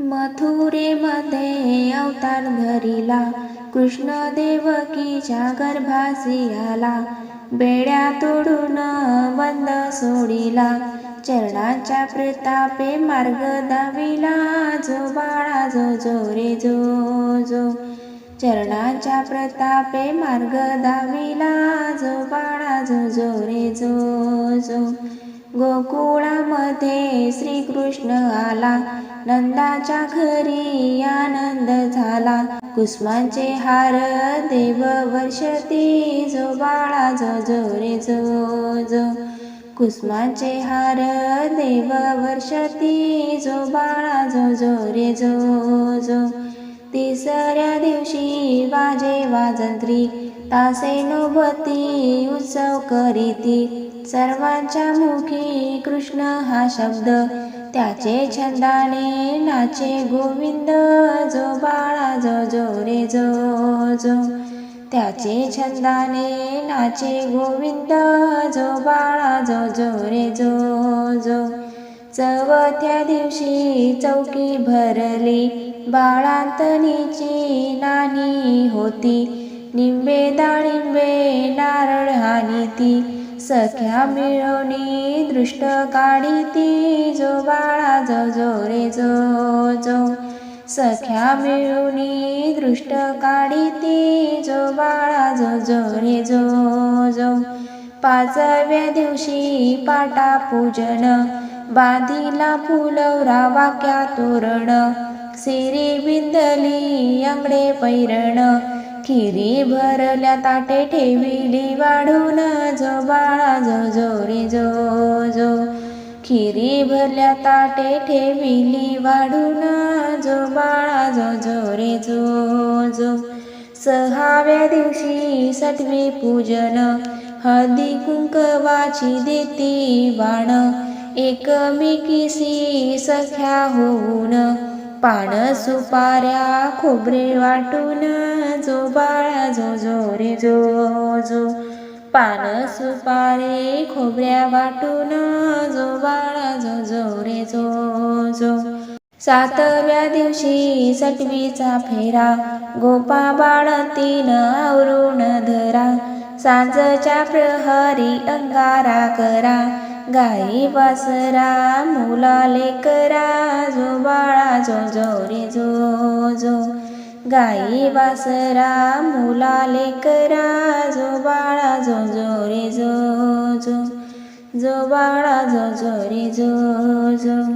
मथुरेमध्ये अवतार धरिला. कृष्ण देवकीच्या गर्भासी आला. बेड्या तोडून बंद सोडिला. चरणाच्या प्रतापे मार्ग दाविला. जो बाळा जो जो रे जो जो. चरणाच्या प्रतापे मार्ग दाविला. जो बाळा जो जो रे जो जो. गोकुळामध्ये श्रीकृष्ण आला. नंदाच्या घरी आनंद झाला. कुसुमांचे हार देव वर्षती जो बाळा जो जो रे जो जो. कुसुमांचे हार देव वर्षती जो बाळा जो जो रे जो जो. तिसऱ्या दिवशी वाजे वाजंत्री तासे नोबती उत्सव करीती. सर्वांच्या मुखी कृष्ण हा शब्द त्याचे छंदाने नाचे गोविंद जो बाळा जो जो रे जो जो. त्याचे छंदाने नाचे गोविंद जो बाळा जो जो रे जो जो. चवथ्या दिवशी चौकी भरली. बाळांतनीची नानी होती. निंबे दाळिंबे नारळ हानी ती. सख्या मिळवणी दृष्ट काढीती जो बाळा जो जो रे जो जो. सख्या मिळवणी दृष्ट काढीती जो बाळा जो जो रे जो जो. पाचव्या दिवशी पाटा पूजन बांधिला फुलवरा वाक्या तोरण सिरी बिंदली अंगडे पैरण. खिरी भरल्या ताटे ठेविली वाढून जो बाळा जो जो रे जो जो. खिरी भरल्या ताटे ठेविली वाढून जो बाळा जो जो रे जो जो. सहाव्या दिवशी सटवी पूजन हळदी कुंकवाची देती बाण. एकमेकीसी सख्या होऊन पान सुपाऱ्या खोबरे वाटून जो बाळा जो जो रे जो जो पान सुपारे खोबऱ्या वाटून जो बाळा जो जो रे जो जो सातव्या दिवशी सटवीचा फेरा गोपा बाळ तीन आवरून धरा सांजच्या प्रहरी अंगारा करा. गाई वासरा मुला लेकरा जो बाळा जो जो रे जो जो. गाई वासरा मुला लेकरा जो बाळा जो जो रे जो जो. जो बाळा जो जो रे जो जो.